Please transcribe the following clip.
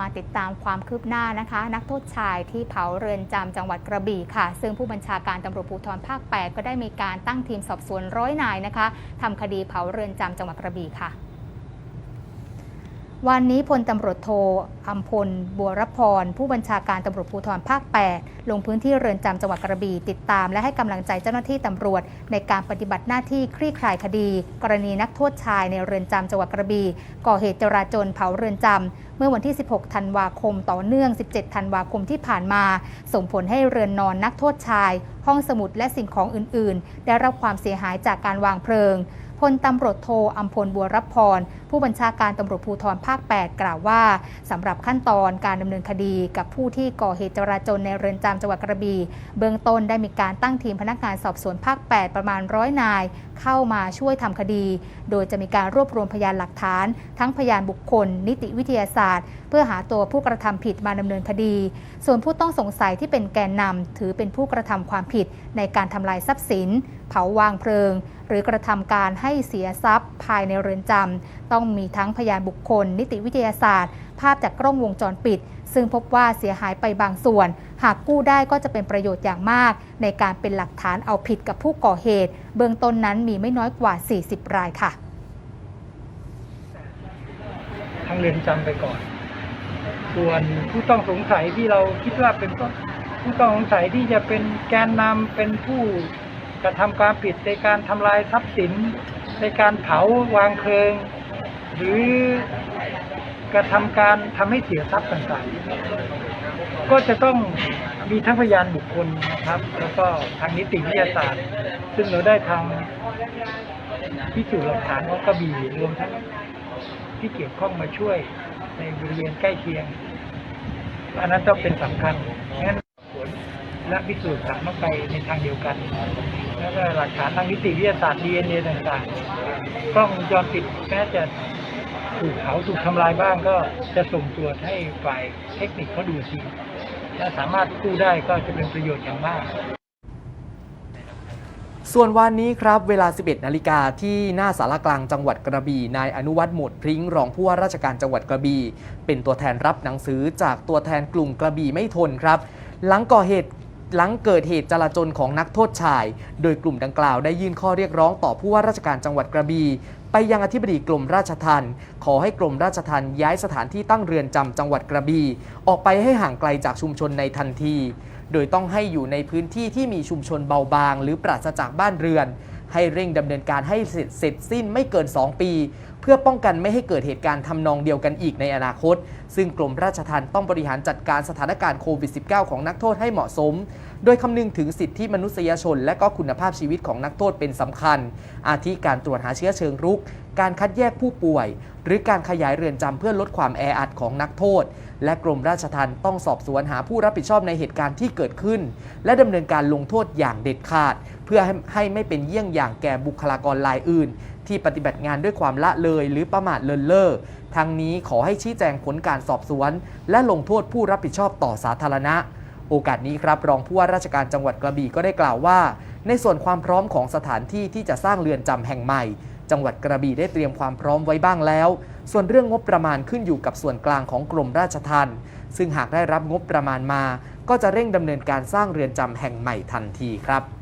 มาติดตามความคืบหน้านะคะ นักโทษชายที่เผาเรือนจำจังหวัดกระบี่ค่ะ ซึ่งผู้บัญชาการตำรวจภูธรภาค 8 ก็ได้มีการตั้งทีมสอบสวนร้อยนายนะคะทำคดีเผาเรือนจำจังหวัดกระบี่ค่ะ วันนี้พลตำรวจโทอัมพล บัวรพร ผู้บัญชาการตำรวจภูธรภาค 8 ลงพื้นที่เรือนจำจังหวัดกระบี่ติดตาม และให้กำลังใจเจ้าหน้าที่ตำรวจ ในการปฏิบัติหน้าที่คลี่คลายคดี กรณีนักโทษชายในเรือนจำจังหวัดกระบี่ก่อเหตุจราจรเผาเรือนจำเมื่อวันที่ 16 ธันวาคม ต่อเนื่อง 17 ธันวาคมที่ผ่านมา ส่งผลให้เรือนนอนนักโทษชาย ห้องสมุดและสิ่งของอื่น ๆ ได้รับความเสียหายจากการวางเพลิง พลตำรวจโทอัมพลบัวรับพร ผู้บัญชาการตำรวจภูธรภาค 8 กล่าวว่าสำหรับขั้นตอนการดำเนินคดีกับผู้ที่ก่อเหตุจราจรในเรือนจำจังหวัดกระบี่เบื้องต้นได้มีการตั้งทีมพนักงานสอบสวนภาค 8 ประมาณร้อยนาย เข้ามาช่วยทำคดี โดยจะมีการรวบรวมพยานหลักฐาน ทั้งพยานบุคคล นิติวิทยาศาสตร์ เพื่อหาตัวผู้กระทำผิดมาดำเนินคดี ส่วนผู้ต้องสงสัยที่เป็นแกนนำถือเป็นผู้กระทำความผิดในการทำลายทรัพย์สิน เผาวางเพลิง หรือกระทำการให้ให้เสียทรัพย์ภายในเรือนจำต้องมีทั้งพยานบุคคล นิติวิทยาศาสตร์ ภาพจากกล้องวงจรปิด ซึ่งพบว่าเสียหายไปบางส่วน หากกู้ได้ก็จะเป็นประโยชน์อย่างมาก ในการเป็นหลักฐานเอาผิดกับผู้ก่อเหตุ เบื้องต้นนั้นมีไม่น้อยกว่า 40 รายค่ะทางเรือนจำไปก่อน ส่วนผู้ต้องสงสัยที่เราคิดว่าเป็นต้นผู้ต้องสงสัยที่จะเป็นแกนนำเป็นผู้กระทำความผิดในการทำลายทรัพย์สิน ในการเผาวางเพลิง หรือกระทำการทำให้เสียทรัพย์ต่างๆ ก็จะต้องมีทั้งพยานบุคคลนะครับ แล้วก็ทางนิติวิทยาศาสตร์ ซึ่งเราได้ทางพิสูจน์หลักฐานของกระบี่รวมทั้งที่เกี่ยวข้องมาช่วยในบริเวณใกล้เคียง อันนั้นต้องเป็นสำคัญงั้นผลและพิสูจน์ฐานต้องไปในทางเดียวกัน แล้วก็หลักฐานทางนิติวิทยาศาสตร์ DNA ต่างๆกล้องวงจรปิดแม้จะถูกเผาถูกทำลายบ้างก็จะส่งตรวจให้ฝ่ายเทคนิคเขาดูทีถ้าสามารถกู้ได้ก็จะเป็นประโยชน์อย่างมาก ส่วนวันนี้ครับ เวลา 11 นาฬิกาที่หน้าสารกลางจังหวัดกระบี่นายอนุวัฒน์หมดพริ้งรองผู้ว่าราชการจังหวัดกระบี่เป็นตัวแทนรับหนังสือจากตัวแทนกลุ่มกระบี่ไม่ทนครับ หลังก่อเหตุ หลังเกิดเหตุจลาจลของนักโทษชาย โดยกลุ่มดังกล่าวได้ยื่นข้อเรียกร้องต่อผู้ว่าราชการจังหวัดกระบี่ไปยังอธิบดีกรมราชทัณฑ์ขอให้กรมราชทัณฑ์ย้ายสถานที่ตั้งเรือนจำจังหวัดกระบี่ออกไปให้ห่างไกลจากชุมชนในทันที โดยต้องให้อยู่ในพื้นที่ที่มีชุมชนเบาบาง หรือปราศจากบ้านเรือน ให้เร่งดำเนินการให้เสร็จเสร็จสิ้นไม่เกิน 2 ปี เพื่อป้องกันไม่ให้เกิดเหตุการณ์ทำนองเดียวกันอีกในอนาคต ซึ่งกรมราชทัณฑ์ต้องบริหารจัดการสถานการณ์โควิด -19 ของนักโทษให้เหมาะสม โดยคำนึงถึงสิทธิมนุษยชน และก็คุณภาพชีวิตของนักโทษเป็นสำคัญ อาทิการตรวจหาเชื้อเชิงรุก การคัดแยกผู้ป่วย หรือการขยายเรือนจำเพื่อลดความแออัดของนักโทษ และกรมราชทัณฑ์ต้องสอบสวนหาผู้รับผิดชอบในเหตุการณ์ที่เกิดขึ้น และดำเนินการลงโทษอย่างเด็ดขาด เพื่อให้ให้ไม่เป็นเยี่ยงอย่างแก่บุคลากรรายอื่น ที่ปฏิบัติงานด้วยความละเลยหรือประมาทเลินเล่อทั้งนี้ขอให้ชี้แจงผลการสอบสวน และลงโทษผู้รับผิดชอบต่อสาธารณะ โอกาสนี้ครับรองผู้ว่าราชการจังหวัดกระบี่ก็ได้กล่าวว่า ในส่วนความพร้อมของสถานที่ที่จะสร้างเรือนจำแห่งใหม่ จังหวัดกระบี่ได้เตรียมความพร้อมไว้บ้างแล้ว ส่วนเรื่องงบประมาณขึ้นอยู่กับส่วนกลางของกรมราชทัณฑ์ซึ่งหากได้รับงบประมาณมา ก็จะเร่งดำเนินการสร้างเรือนจำแห่งใหม่ทันทีครับ